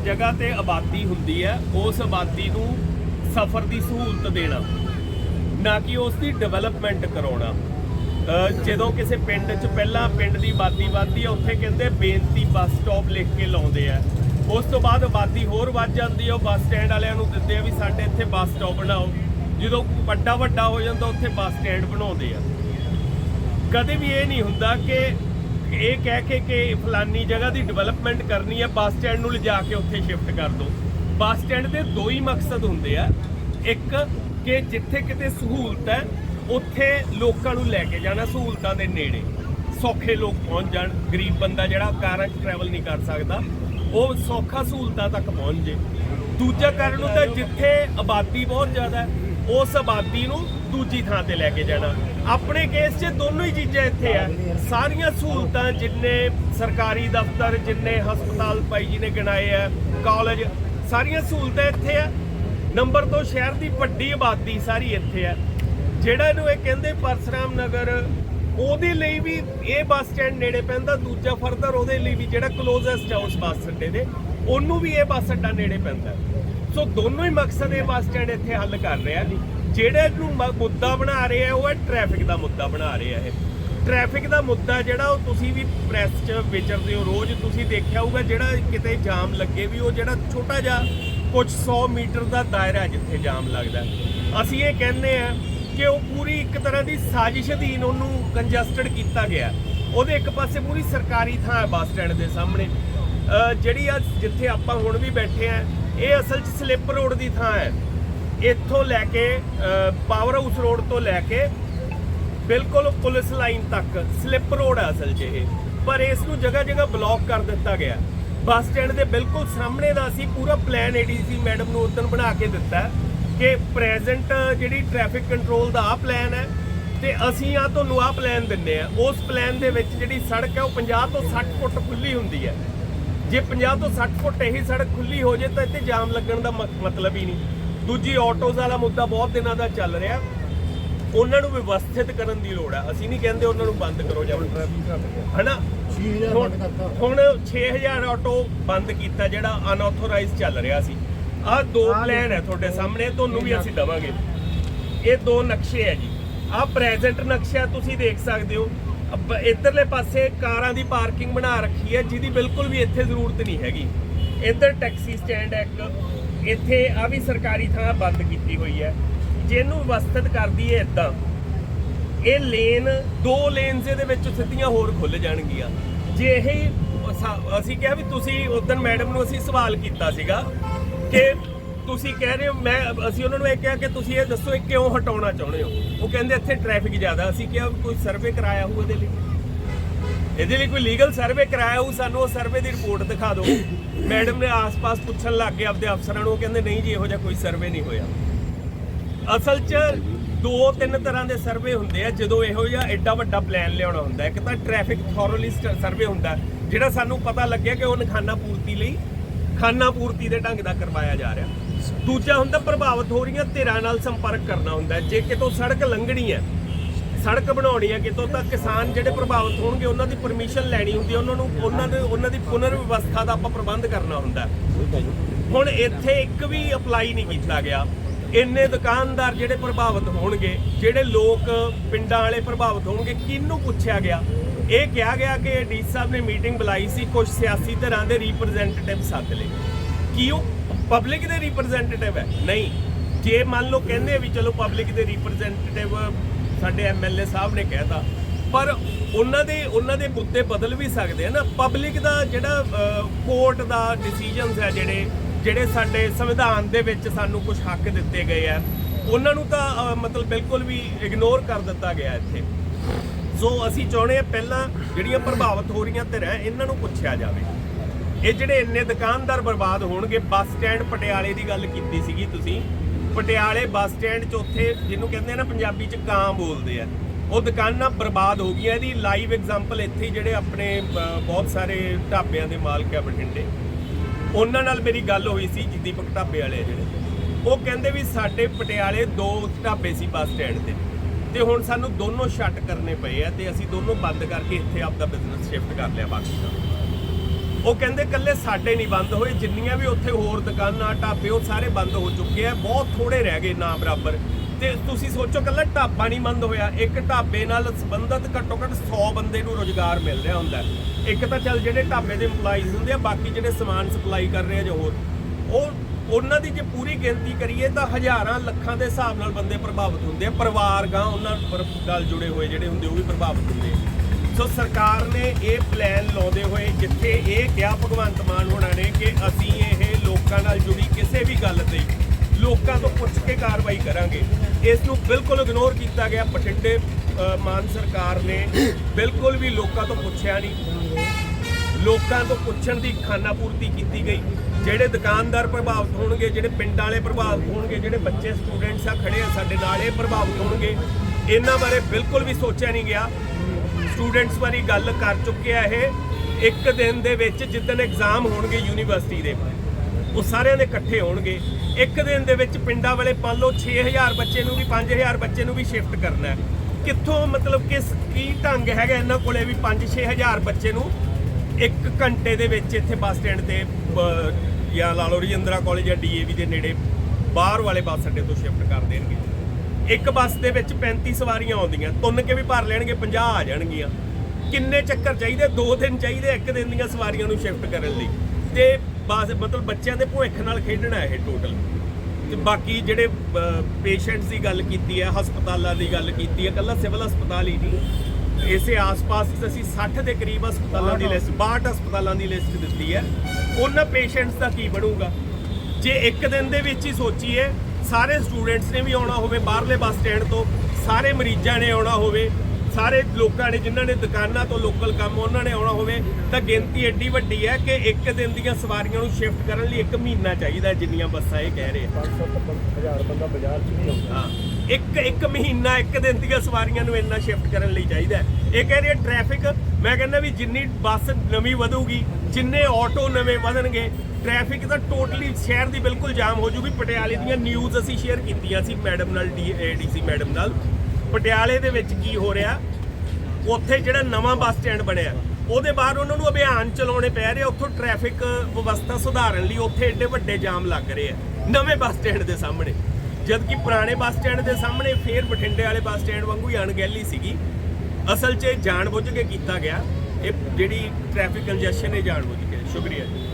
ਜਗ੍ਹਾ ਤੇ ਆਬਾਦੀ ਹੁੰਦੀ ਹੈ, ਉਸ ਆਬਾਦੀ ਨੂੰ ਸਫ਼ਰ ਦੀ ਸਹੂਲਤ ਦੇਣਾ, ਨਾ ਕਿ ਉਸ ਦੀ ਡਿਵੈਲਪਮੈਂਟ ਕਰਾਉਣਾ। ਜਦੋਂ ਕਿਸੇ ਪਿੰਡ 'ਚ ਪਹਿਲਾਂ ਪਿੰਡ ਦੀ ਆਬਾਦੀ ਵੱਧਦੀ ਹੈ, ਉੱਥੇ ਕਹਿੰਦੇ ਬੇਨਤੀ ਬੱਸ ਸਟਾਪ ਲਿਖ ਕੇ ਲਾਉਂਦੇ ਆ। ਉਸ ਤੋਂ ਬਾਅਦ ਆਬਾਦੀ ਹੋਰ ਵੱਧ ਜਾਂਦੀ ਹੈ, ਉਹ ਬੱਸ ਸਟੈਂਡ ਵਾਲਿਆਂ ਨੂੰ ਦਿੰਦੇ ਆ ਵੀ ਸਾਡੇ ਇੱਥੇ ਬੱਸ ਸਟਾਪ ਬਣਾਓ। ਜਦੋਂ ਵੱਡਾ ਵੱਡਾ ਹੋ ਜਾਂਦਾ, ਉੱਥੇ ਬੱਸ ਸਟੈਂਡ ਬਣਾਉਂਦੇ ਆ। ਕਦੇ ਵੀ ਇਹ ਨਹੀਂ ਹੁੰਦਾ ਕਿ ਇਹ ਕਹਿ ਕੇ ਕਿ ਫਲਾਨੀ ਜਗ੍ਹਾ ਦੀ ਡਿਵੈਲਪਮੈਂਟ ਕਰਨੀ ਹੈ, ਬੱਸ ਸਟੈਂਡ ਨੂੰ ਲਿਜਾ ਕੇ ਉੱਥੇ ਸ਼ਿਫਟ ਕਰ ਦਿਓ ਬੱਸ ਸਟੈਂਡ ਦੇ ਦੋ ਹੀ ਮਕਸਦ ਹੁੰਦੇ ਆ। ਇੱਕ, ਕਿ ਜਿੱਥੇ ਕਿਤੇ ਸਹੂਲਤ ਹੈ, ਉੱਥੇ ਲੋਕਾਂ ਨੂੰ ਲੈ ਕੇ ਜਾਣਾ ਸਹੂਲਤਾਂ ਦੇ ਨੇੜੇ। ਸੌਖੇ ਲੋਕ ਪਹੁੰਚ ਜਾਣ, ਗਰੀਬ ਬੰਦਾ ਜਿਹੜਾ ਕਾਰਾਂ 'ਚ ਟਰੈਵਲ ਨਹੀਂ ਕਰ ਸਕਦਾ, ਉਹ ਸੌਖਾ ਸਹੂਲਤਾਂ ਤੱਕ ਪਹੁੰਚ ਜੇ। ਦੂਜਾ ਕਾਰਨ ਹੁੰਦਾ, ਜਿੱਥੇ ਆਬਾਦੀ ਬਹੁਤ ਜ਼ਿਆਦਾ ਹੈ, ਉਸ ਆਬਾਦੀ ਨੂੰ ਦੂਜੀ ਥਾਂ ਤੇ ਲੈ ਕੇ ਜਾਣਾ। ਆਪਣੇ ਕੇਸ 'ਚ ਦੋਨੋਂ ਹੀ ਚੀਜ਼ਾਂ ਇੱਥੇ ਆ। ਸਾਰੀਆਂ ਸਹੂਲਤਾਂ ਜਿੰਨੇ ਸਰਕਾਰੀ ਦਫ਼ਤਰ, ਜਿੰਨੇ ਹਸਪਤਾਲ ਭਾਈ ਜੀ ਨੇ ਗਿਣਾਏ ਆ ਕਾਲਜ ਸਾਰੀਆਂ ਸਹੂਲਤਾਂ ਇੱਥੇ ਆ। ਨੰਬਰ 2 ਸ਼ਹਿਰ ਦੀ ਵੱਡੀ ਆਬਾਦੀ ਸਾਰੀ ਇੱਥੇ ਆ। ਜਿਹੜਾ ਇਹਨੂੰ ਇਹ ਕਹਿੰਦੇ ਪਰਸਰਾਮ ਨਗਰ, ਉਹਦੇ ਲਈ ਵੀ ਇਹ ਬੱਸ ਸਟੈਂਡ ਨੇੜੇ ਪੈਂਦਾ, ਦੂਜਾ ਫਰਦਰ ਉਹਦੇ ਲਈ ਵੀ ਜਿਹੜਾ ਕਲੋਜ਼ੈਸਟ ਹੈ ਉਸ ਬੱਸ ਅੱਡੇ ਦੇ, ਉਹਨੂੰ ਵੀ ਇਹ ਬੱਸ ਅੱਡਾ ਨੇੜੇ ਪੈਂਦਾ। ਸੋ ਦੋਨੋਂ ਹੀ ਮਕਸਦ ਇਹ ਬੱਸ ਸਟੈਂਡ ਇੱਥੇ ਹੱਲ ਕਰ ਰਿਹਾ ਜਿਹੜਾ ਇਹਨੂੰ ਮ- ਮੁੱਦਾ ਬਣਾ ਰਿਹਾ ਉਹ ਹੈ ਟ੍ਰੈਫਿਕ ਦਾ ਮੁੱਦਾ ਬਣਾ ਰਿਹਾ ਇਹ। ਟ੍ਰੈਫਿਕ ਦਾ ਮੁੱਦਾ ਜਿਹੜਾ, ਉਹ ਤੁਸੀਂ ਵੀ ਪ੍ਰੈਸ 'ਚ ਵਿਚਰਦੇ ਹੋ। ਰੋਜ਼ ਤੁਸੀਂ ਦੇਖਿਆ ਹੋਊਗਾ, ਜਿਹੜਾ ਕਿਤੇ ਜਾਮ ਲੱਗੇ ਵੀ, ਉਹ ਜਿਹੜਾ ਛੋਟਾ ਜਿਹਾ ਕੁਝ 100 ਮੀਟਰ ਦਾ ਦਾਇਰਾ ਜਿੱਥੇ ਜਾਮ ਲੱਗਦਾ। ਅਸੀਂ ਇਹ ਕਹਿੰਦੇ ਆ ਕਿ ਉਹ ਪੂਰੀ ਇੱਕ ਤਰ੍ਹਾਂ ਦੀ ਸਾਜ਼ਿਸ਼ ਅਧੀਨ ਉਹਨੂੰ ਕੰਜਸਟਡ ਕੀਤਾ ਗਿਆ। ਉਹਦੇ ਇੱਕ ਪਾਸੇ ਪੂਰੀ ਸਰਕਾਰੀ ਥਾਂ ਹੈ ਬੱਸ ਸਟੈਂਡ ਦੇ ਸਾਹਮਣੇ। ਜਿਹੜੀ ਆ ਜਿੱਥੇ ਆਪਾਂ ਹੁਣ ਵੀ ਬੈਠੇ ਆ ਇਹ ਅਸਲ 'ਚ ਸਲਿੱਪ ਰੋਡ ਦੀ ਥਾਂ ਹੈ। ਇੱਥੋਂ ਲੈ ਕੇ ਪਾਵਰ ਹਾਊਸ ਰੋਡ ਤੋਂ ਲੈ ਕੇ ਬਿਲਕੁਲ ਪੁਲਿਸ ਲਾਈਨ ਤੱਕ ਸਲਿੱਪ ਰੋਡ ਹੈ ਅਸਲ 'ਚ ਇਹ। ਪਰ ਇਸ ਨੂੰ ਜਗ੍ਹਾ ਜਗ੍ਹਾ ਬਲੌਕ ਕਰ ਦਿੱਤਾ ਗਿਆ ਬੱਸ ਸਟੈਂਡ ਦੇ ਬਿਲਕੁਲ ਸਾਹਮਣੇ ਦਾ ਅਸੀਂ ਪੂਰਾ ਪਲਾਨ ਏਡੀਸੀ ਮੈਡਮ ਨੂੰ ਉਦੋਂ ਬਣਾ ਕੇ ਦਿੱਤਾ ਕਿ ਪ੍ਰੈਜ਼ੈਂਟ ਜਿਹੜੀ ਟ੍ਰੈਫਿਕ ਕੰਟਰੋਲ ਦਾ ਆ ਪਲਾਨ ਹੈ ਤੇ ਅਸੀਂ ਆ ਤੁਹਾਨੂੰ ਆ ਪਲਾਨ ਦਿੰਨੇ ਆ ਉਸ ਪਲਾਨ ਦੇ ਵਿੱਚ ਜਿਹੜੀ ਸੜਕ ਹੈ ਉਹ 50 ਤੋਂ 60 ਫੁੱਟ ਖੁੱਲੀ ਹੁੰਦੀ ਹੈ। ਜੇ 50 ਤੋਂ 60 ਫੁੱਟ ਇਹੀ ਸੜਕ ਖੁੱਲੀ ਹੋ ਜੇ ਤਾਂ ਇੱਥੇ ਜਾਮ ਲੱਗਣ ਦਾ ਮਤਲਬ ਹੀ ਨਹੀਂ। ਦੂਜੀ ਆਟੋਜ਼ ਵਾਲਾ ਮੁੱਦਾ ਬਹੁਤ ਦਿਨਾਂ ਦਾ ਚੱਲ ਰਿਹਾ। ਉਹਨਾਂ ਨੂੰ ਵਿਵਸਥਿਤ ਕਰਨ ਦੀ ਲੋੜ ਹੈ। ਅਸੀਂ ਨਹੀਂ ਕਹਿੰਦੇ ਉਹਨਾਂ ਨੂੰ ਬੰਦ ਕਰੋ ਜਾਂ ਹਨਾ? ਹੁਣ ਹੁਣ 6000 ਆਟੋ ਬੰਦ ਕੀਤਾ ਜਿਹੜਾ ਅਨਆਥੋਰਾਈਜ਼ ਚੱਲ ਰਿਹਾ ਸੀ। ਆਹ ਦੋ ਪਲਾਨ ਹੈ ਤੁਹਾਡੇ ਸਾਹਮਣੇ। ਤੁਹਾਨੂੰ ਵੀ ਅਸੀਂ ਦਵਾਂਗੇ। ਇਹ ਦੋ ਨਕਸ਼ੇ ਹੈ ਜੀ। ਆਹ ਪ੍ਰੈਜ਼ੈਂਟ ਨਕਸ਼ਾ ਤੁਸੀਂ ਦੇਖ ਸਕਦੇ ਹੋ। ਇੱਧਰਲੇ ਪਾਸੇ ਕਾਰਾਂ ਦੀ ਪਾਰਕਿੰਗ ਬਣਾ ਰੱਖੀ ਹੈ, ਜਿਹਦੀ ਬਿਲਕੁਲ ਵੀ ਇੱਥੇ ਜ਼ਰੂਰਤ ਨਹੀਂ ਹੈਗੀ। ਇੱਧਰ ਟੈਕਸੀ ਸਟੈਂਡ ਹੈ ਇੱਕ, ਇੱਥੇ ਆ ਵੀ ਸਰਕਾਰੀ ਥਾਂ ਬੰਦ ਕੀਤੀ ਹੋਈ ਹੈ। ਜਿਹਨੂੰ ਵਿਵਸਥਿਤ ਕਰਦੀ ਹੈ ਇਦਾਂ। ਇਹ ਲੇਨ, ਦੋ ਲੇਨਸ ਇਹਦੇ ਵਿੱਚ ਸਿੱਧੀਆਂ ਹੋਰ ਖੁੱਲ ਜਾਣਗੀਆਂ। ਜੇ ਇਹ ਸਾ- ਅਸੀਂ ਕਿਹਾ ਵੀ ਤੁਸੀਂ ਉਦੋਂ ਮੈਡਮ ਨੂੰ ਅਸੀਂ ਸਵਾਲ ਕੀਤਾ ਸੀਗਾ ਕਿ ਤੁਸੀਂ ਕਹਿ ਰਹੇ ਹੋ, ਮੈਂ ਅਸੀਂ ਉਹਨਾਂ ਨੂੰ ਇਹ ਕਿਹਾ ਕਿ ਤੁਸੀਂ ਇਹ ਦੱਸੋ ਇਹ ਕਿਉਂ ਹਟਾਉਣਾ ਚਾਹੁੰਦੇ ਹੋ? ਉਹ ਕਹਿੰਦੇ ਇੱਥੇ ਟ੍ਰੈਫਿਕ ਜ਼ਿਆਦਾ, ਅਸੀਂ ਕਿਹਾ ਕੋਈ ਸਰਵੇ ਕਰਾਇਆ ਹੋਊ ਇਹਦੇ ਲਈ? ਇਹਦੇ ਲਈ ਕੋਈ ਲੀਗਲ ਸਰਵੇ ਕਰਾਇਆ ਹੋਊ? ਸਾਨੂੰ ਉਹ ਸਰਵੇ ਦੀ ਰਿਪੋਰਟ ਦਿਖਾ ਦਿਓ। ਮੈਡਮ ਨੇ ਆਸ-ਪਾਸ ਪੁੱਛਣ ਲੱਗ ਗਏ ਆਪਦੇ ਅਫਸਰਾਂ ਨੂੰ, ਉਹ ਕਹਿੰਦੇ ਨਹੀਂ ਜੀ, ਇਹੋ ਜਿਹਾ ਕੋਈ ਸਰਵੇ ਨਹੀਂ ਹੋਇਆ। ਅਸਲ 'ਚ ਦੋ ਤਿੰਨ ਤਰ੍ਹਾਂ ਦੇ ਸਰਵੇ ਹੁੰਦੇ ਆ, ਜਦੋਂ ਇਹੋ ਜਿਹਾ ਐਡਾ ਵੱਡਾ ਪਲਾਨ ਲਿਆਉਣਾ ਹੁੰਦਾ ਇੱਕ ਤਾਂ ਟ੍ਰੈਫਿਕ ਥੋਰੋਲਿਸਟ ਸਰਵੇ ਹੁੰਦਾ ਜਿਹੜਾ ਸਾਨੂੰ ਪਤਾ ਲੱਗਿਆ ਕਿ ਉਹ ਖਾਨਾ ਪੂਰਤੀ ਲਈ, ਖਾਨਾ ਪੂਰਤੀ ਦੇ ਢੰਗ ਦਾ ਕਰਵਾਇਆ ਜਾ ਰਿਹਾ। ਦੂਜਾ ਹੁੰਦਾ ਪ੍ਰਭਾਵਿਤ ਹੋ ਰਹੀਆਂ ਧਿਰਾਂ ਨਾਲ ਸੰਪਰਕ ਕਰਨਾ ਹੁੰਦਾ ਜੇ ਕਿਤੋਂ ਸੜਕ ਲੰਘਣੀ ਹੈ, ਸੜਕ ਬਣਾਉਣੀ ਹੈ ਕਿਤੋਂ, ਤਾਂ ਕਿਸਾਨ ਜਿਹੜੇ ਪ੍ਰਭਾਵਿਤ ਹੋਣਗੇ, ਉਹਨਾਂ ਦੀ ਪਰਮਿਸ਼ਨ ਲੈਣੀ ਹੁੰਦੀ ਹੈ। ਉਹਨਾਂ ਨੂੰ, ਉਹਨਾਂ ਦੇ, ਉਹਨਾਂ ਦੀ ਪੁਨਰ ਵਿਵਸਥਾ ਦਾ ਆਪਾਂ ਪ੍ਰਬੰਧ ਕਰਨਾ ਹੁੰਦਾ ਹੁਣ ਇੱਥੇ ਇੱਕ ਵੀ ਅਪਲਾਈ ਨਹੀਂ ਕੀਤਾ ਗਿਆ। ਇੰਨੇ ਦੁਕਾਨਦਾਰ ਜਿਹੜੇ ਪ੍ਰਭਾਵਿਤ ਹੋਣਗੇ, ਜਿਹੜੇ ਲੋਕ ਪਿੰਡਾਂ ਵਾਲੇ ਪ੍ਰਭਾਵਿਤ ਹੋਣਗੇ, ਕਿਹਨੂੰ ਪੁੱਛਿਆ ਗਿਆ? ਇਹ ਕਿਹਾ ਗਿਆ ਕਿ ਡੀ ਸਾਹਿਬ ਨੇ ਮੀਟਿੰਗ ਬੁਲਾਈ ਸੀ ਕੁਝ ਸਿਆਸੀ ਧਿਰਾਂ ਦੇ ਰਿਪਰੈਜ਼ੈਂਟੇਟਿਵ ਸੱਦ ਲਏ। ਕਿ ਉਹ ਪਬਲਿਕ ਦੇ ਰਿਪਰੈਜ਼ੈਂਟੇਟਿਵ ਹੈ। ਨਹੀਂ। ਜੇ ਮੰਨ ਲਓ ਕਹਿੰਦੇ ਵੀ ਚਲੋ ਪਬਲਿਕ ਦੇ ਰਿਪਰੈਜ਼ੈਂਟੇਟਿਵ ਸਾਡੇ ਐਮਐਲਏ ਸਾਹਿਬ ਨੇ ਕਹਿਤਾ, ਪਰ ਉਹਨਾਂ ਦੇ ਉਹਨਾਂ ਦੇ ਮੁੱਦੇ ਬਦਲ ਵੀ ਸਕਦੇ ਆ ਨਾ। ਪਬਲਿਕ ਦਾ ਜਿਹੜਾ ਕੋਰਟ ਦਾ ਡਿਸੀਜਨਸ ਹੈ ਜਿਹੜੇ ਜਿਹੜੇ ਸਾਡੇ ਸੰਵਿਧਾਨ ਦੇ ਵਿੱਚ ਸਾਨੂੰ ਕੁਝ ਹੱਕ ਦਿੱਤੇ ਗਏ ਆ, ਉਹਨਾਂ ਨੂੰ ਤਾਂ ਮਤਲਬ ਬਿਲਕੁਲ ਵੀ ਇਗਨੋਰ ਕਰ ਦਿੱਤਾ ਗਿਆ ਇੱਥੇ। ਸੋ ਅਸੀਂ ਚਾਹੁੰਦੇ ਆ ਪਹਿਲਾਂ ਜਿਹੜੀਆਂ ਪ੍ਰਭਾਵਿਤ ਹੋ ਰਹੀਆਂ ਧਿਰਾਂ ਇਹਨਾਂ ਨੂੰ ਪੁੱਛਿਆ ਜਾਵੇ। ਇਹ ਜਿਹੜੇ ਇੰਨੇ ਦੁਕਾਨਦਾਰ ਬਰਬਾਦ ਹੋਣਗੇ, ਬੱਸ ਸਟੈਂਡ ਪਟਿਆਲੇ ਦੀ ਗੱਲ ਕੀਤੀ ਸੀਗੀ ਤੁਸੀਂ। ਪਟਿਆਲੇ ਬੱਸ ਸਟੈਂਡ 'ਚ ਉੱਥੇ ਜਿਹਨੂੰ ਕਹਿੰਦੇ ਆ ਨਾ ਪੰਜਾਬੀ 'ਚ ਕਾਂ ਬੋਲਦੇ ਆ। ਉਹ ਦੁਕਾਨਾਂ ਬਰਬਾਦ ਹੋ ਗਈਆਂ, ਇਹਦੀ ਲਾਈਵ ਐਗਜ਼ਾਮਪਲ ਇੱਥੇ ਜਿਹੜੇ ਆਪਣੇ ਬਹੁਤ ਸਾਰੇ ਢਾਬਿਆਂ ਦੇ ਮਾਲਕ ਆ ਬਠਿੰਡੇ। ਉਹਨਾਂ ਨਾਲ ਮੇਰੀ ਗੱਲ ਹੋਈ ਸੀ ਜੀ ਦੀਪਕ ਢਾਬੇ ਵਾਲੇ ਜਿਹੜੇ। ਉਹ ਕਹਿੰਦੇ ਵੀ ਸਾਡੇ ਪਟਿਆਲੇ ਦੋ ਢਾਬੇ ਸੀ ਬੱਸ ਸਟੈਂਡ ਤੇ। ਤੇ ਹੁਣ ਸਾਨੂੰ ਦੋਨੋਂ ਸ਼ਟ ਕਰਨੇ ਪਏ ਆ ਤੇ ਅਸੀਂ ਦੋਨੋਂ ਬੰਦ ਕਰਕੇ ਇੱਥੇ ਆਪਦਾ ਬਿਜ਼ਨਸ ਸ਼ਿਫਟ ਕਰ ਲਿਆ ਬਾਕੀ ਦਾ। ਉਹ ਕਹਿੰਦੇ ਕੱਲੇ ਸਾਡੇ ਨਹੀਂ ਬੰਦ ਹੋਏ, ਜਿੰਨੀਆਂ ਵੀ ਉੱਥੇ ਹੋਰ ਦੁਕਾਨਾਂ, ਢਾਬੇ, ਉਹ ਸਾਰੇ ਬੰਦ ਹੋ ਚੁੱਕੇ ਆ, ਬਹੁਤ ਥੋੜੇ ਰਹਿ ਗਏ ਨਾ ਬਰਾਬਰ। ਤੇ ਤੁਸੀਂ ਸੋਚੋ ਕੱਲਾ ਢਾਬਾ ਨਹੀਂ ਬੰਦ ਹੋਇਆ, ਇੱਕ ਢਾਬੇ ਨਾਲ ਸੰਬੰਧਿਤ ਘੱਟੋ ਘੱਟ 100 ਬੰਦੇ ਨੂੰ ਰੋਜ਼ਗਾਰ ਮਿਲ ਰਿਹਾ ਹੁੰਦਾ। ਇੱਕ ਤਾਂ ਚੱਲ ਜਿਹੜੇ ਢਾਬੇ ਦੇ EMPLOYEES ਹੁੰਦੇ ਆ, ਬਾਕੀ ਜਿਹੜੇ ਸਮਾਨ ਸਪਲਾਈ ਕਰ ਰਹੇ ਆ ਜਾਂ ਹੋਰ, ਉਹ ਉਹਨਾਂ ਦੀ ਜੇ ਪੂਰੀ ਗਿਣਤੀ ਕਰੀਏ ਤਾਂ ਹਜ਼ਾਰਾਂ ਲੱਖਾਂ ਦੇ ਹਿਸਾਬ ਨਾਲ ਬੰਦੇ ਪ੍ਰਭਾਵਿਤ ਹੁੰਦੇ ਆ, ਪਰਿਵਾਰ ਗਾਂ ਉਹਨਾਂ ਪਰ- ਨਾਲ ਜੁੜੇ ਹੋਏ ਜਿਹੜੇ ਹੁੰਦੇ, ਉਹ ਵੀ ਪ੍ਰਭਾਵਿਤ ਹੁੰਦੇ ਆ। ਸੋ ਸਰਕਾਰ ਨੇ ਇਹ ਪਲਾਨ ਲਾਉਂਦੇ ਹੋਏ ਜਿੱਥੇ ਇਹ ਕਿਹਾ ਭਗਵੰਤ ਮਾਨ ਹੋਣਾ ਨੇ ਕਿ ਅਸੀਂ ਇਹ ਲੋਕਾਂ ਨਾਲ ਜੁੜੀ ਕਿਸੇ ਵੀ ਗੱਲ ਤੇ ਲੋਕਾਂ ਤੋਂ ਪੁੱਛ ਕੇ ਕਾਰਵਾਈ ਕਰਾਂਗੇ। ਇਸ ਨੂੰ ਬਿਲਕੁਲ ਇਗਨੋਰ ਕੀਤਾ ਗਿਆ। ਬਠਿੰਡੇ ਮਾਨ ਸਰਕਾਰ ਨੇ ਬਿਲਕੁਲ ਵੀ ਲੋਕਾਂ ਤੋਂ ਪੁੱਛਿਆ ਨਹੀਂ। ਲੋਕਾਂ ਤੋਂ ਪੁੱਛਣ ਦੀ ਖਾਨਾਪੂਰਤੀ ਕੀਤੀ ਗਈ। ਜਿਹੜੇ ਦੁਕਾਨਦਾਰ ਪ੍ਰਭਾਵਿਤ ਹੋਣਗੇ, ਜਿਹੜੇ ਪਿੰਡ ਵਾਲੇ ਪ੍ਰਭਾਵਿਤ ਹੋਣਗੇ, ਜਿਹੜੇ ਬੱਚੇ ਸਟੂਡੈਂਟਸ ਆ, ਖੜੇ ਆ ਸਾਡੇ ਨਾਲ, ਇਹ ਪ੍ਰਭਾਵਿਤ ਹੋਣਗੇ। ਇਹਨਾਂ ਬਾਰੇ ਬਿਲਕੁਲ ਵੀ ਸੋਚਿਆ ਨਹੀਂ ਗਿਆ। ਸਟੂਡੈਂਟਸ ਬਾਰੇ ਗੱਲ ਕਰ ਚੁੱਕਿਆ ਇਹ, ਇੱਕ ਦਿਨ ਦੇ ਵਿੱਚ ਜਿੱਦਣ ਐਗਜ਼ਾਮ ਹੋਣਗੇ ਯੂਨੀਵਰਸਿਟੀ ਦੇ, ਉਹ ਸਾਰਿਆਂ ਦੇ ਇਕੱਠੇ ਹੋਣਗੇ। ਇੱਕ ਦਿਨ ਦੇ ਵਿੱਚ ਪਿੰਡਾਂ ਵਾਲੇ ਮੰਨ ਲਓ 6000 ਬੱਚੇ ਨੂੰ ਵੀ 5000 ਬੱਚੇ ਨੂੰ ਵੀ ਸ਼ਿਫਟ ਕਰਨਾ ਹੈ। ਕਿੱਥੋਂ ਮਤਲਬ ਕਿਸ, ਕੀ ਢੰਗ ਹੈਗਾ ਇਹਨਾਂ ਕੋਲੇ ਵੀ 5-6000 ਬੱਚੇ ਨੂੰ ਇੱਕ ਘੰਟੇ ਦੇ ਵਿੱਚ ਇੱਥੇ ਬੱਸ ਸਟੈਂਡ ਤੇ ਜਾਂ ਲਾ ਲਓ ਰਜਿੰਦਰਾ ਕਾਲਜ ਜਾਂ ਡੀਏਵੀ ਦੇ ਨੇੜੇ ਬਾਹਰ ਵਾਲੇ ਬੱਸ ਅੱਡੇ ਤੋਂ ਸ਼ਿਫਟ ਕਰ ਦੇਣਗੇ। ਇੱਕ ਬੱਸ ਦੇ ਵਿੱਚ 35 ਸਵਾਰੀਆਂ ਆਉਂਦੀਆਂ ਤੁੰਨ ਕੇ ਵੀ ਭਰ ਲੈਣਗੇ 50 ਆ ਜਾਣਗੀਆਂ। ਕਿੰਨੇ ਚੱਕਰ ਚਾਹੀਦੇ? ਦੋ ਦਿਨ ਚਾਹੀਦੇ ਇੱਕ ਦਿਨ ਦੀਆਂ ਸਵਾਰੀਆਂ ਨੂੰ ਸ਼ਿਫਟ ਕਰਨ ਲਈ। ਤੇ ਬਸ ਮਤਲਬ ਬੱਚਿਆਂ ਦੇ ਭਵਿੱਖ ਨਾਲ ਖੇਡਣਾ ਇਹ ਟੋਟਲ ਤੇ ਬਾਕੀ ਜਿਹੜੇ ਪੇਸ਼ੈਂਟਸ ਦੀ ਗੱਲ ਕੀਤੀ ਹੈ ਹਸਪਤਾਲਾਂ ਦੀ ਗੱਲ ਕੀਤੀ ਹੈ ਕੱਲਾ ਸਿਵਲ ਹਸਪਤਾਲ ਹੀ ਨਹੀਂ। ਇਸੇ ਆਸ-ਪਾਸ ਅਸੀਂ 60 ਦੇ ਕਰੀਬ ਹਸਪਤਾਲਾਂ ਦੀ ਲਿਸਟ 62 ਹਸਪਤਾਲਾਂ ਦੀ ਲਿਸਟ ਦਿੱਤੀ ਹੈ। ਉਹਨਾਂ ਪੇਸ਼ੈਂਟਸ ਦਾ ਕੀ ਬਣੂਗਾ? ਜੇ ਇੱਕ ਦਿਨ ਦੇ ਵਿੱਚ ਹੀ ਸੋਚੀਏ ਸਾਰੇ ਸਟੂਡੈਂਟਸ ਨੇ ਵੀ ਆਉਣਾ ਹੋਵੇ ਬਾਹਰਲੇ ਬੱਸ ਸਟੈਂਡ ਤੋਂ ਸਾਰੇ ਮਰੀਜ਼ਾਂ ਨੇ ਆਉਣਾ ਹੋਵੇ ਸਾਰੇ ਲੋਕਾਂ ਨੇ ਜਿਨ੍ਹਾਂ ਨੇ ਦੁਕਾਨਾਂ ਤੋਂ ਲੋਕਲ ਕੰਮ ਉਹਨਾਂ ਨੇ ਆਉਣਾ ਹੋਵੇ ਤਾਂ ਗਿਣਤੀ ਐਡੀ ਵੱਡੀ ਹੈ ਕਿ ਇੱਕ ਦਿਨ ਦੀਆਂ ਸਵਾਰੀਆਂ ਨੂੰ ਸ਼ਿਫਟ ਕਰਨ ਲਈ ਇੱਕ ਮਹੀਨਾ ਚਾਹੀਦਾ ਜਿੰਨੀਆਂ ਬੱਸਾਂ ਇਹ ਕਹਿ ਰਹੇ ਆ 500 ਬੰਦਾ ਬਾਜ਼ਾਰ 'ਚ ਨਹੀਂ ਆਉਂਦਾ ਹਾਂ ਇੱਕ ਇੱਕ ਮਹੀਨਾ ਇੱਕ ਦਿਨ ਦੀਆਂ ਸਵਾਰੀਆਂ ਨੂੰ ਇੰਨਾ ਸ਼ਿਫਟ ਕਰਨ ਲਈ ਚਾਹੀਦਾ। ਇਹ ਕਹਿ ਰਹੀ ਟ੍ਰੈਫਿਕ ਮੈਂ ਕਹਿੰਦਾ ਵੀ ਜਿੰਨੀ ਬੱਸ ਨਵੀਂ ਵਧੂਗੀ ਜਿੰਨੇ ਆਟੋ ਨਵੇਂ ਵਧਣਗੇ ਟ੍ਰੈਫਿਕ ਤਾਂ ਟੋਟਲੀ ਸ਼ਹਿਰ ਦੀ ਬਿਲਕੁਲ ਜਾਮ ਹੋ ਜੂਗੀ। ਪਟਿਆਲੇ ਦੀਆਂ ਨਿਊਜ਼ ਅਸੀਂ ਸ਼ੇਅਰ ਕੀਤੀਆਂ ਸੀ ਮੈਡਮ ਨਾਲ ਡੀਸੀ ਮੈਡਮ ਨਾਲ। ਪਟਿਆਲੇ ਦੇ ਵਿੱਚ ਕੀ ਹੋ ਰਿਹਾ? ਉੱਥੇ ਜਿਹੜਾ ਨਵਾਂ ਬੱਸ ਸਟੈਂਡ ਬਣਿਆ, ਉਹਦੇ ਬਾਅਦ ਉਹਨਾਂ ਨੂੰ ਅਭਿਆਨ ਚਲਾਉਣੇ ਪੈ ਰਹੇ ਉੱਥੋਂ ਟ੍ਰੈਫਿਕ ਵਿਵਸਥਾ ਸੁਧਾਰਨ ਲਈ ਉੱਥੇ ਏਡੇ ਵੱਡੇ ਜਾਮ ਲੱਗ ਰਹੇ ਆ, ਨਵੇਂ ਬੱਸ ਸਟੈਂਡ ਦੇ ਸਾਹਮਣੇ। ਜਦ ਕਿ ਪੁਰਾਣੇ ਬੱਸ ਸਟੈਂਡ ਦੇ ਸਾਹਮਣੇ ਫੇਰ ਬਠਿੰਡੇ ਵਾਲੇ ਬੱਸ ਸਟੈਂਡ ਵਾਂਗੂ ਹੀ ਅਣਗਹਿਲੀ ਸੀਗੀ। ਅਸਲ 'ਚ ਇਹ ਜਾਣਬੁੱਝ ਕੇ ਕੀਤਾ ਗਿਆ। ਇਹ ਜਿਹੜੀ ਟ੍ਰੈਫਿਕ ਕੰਜੈਸ਼ਨ ਇਹ ਜਾਣਬੁੱਝ ਕੇ ਸ਼ੁਕਰੀਆ ਜੀ।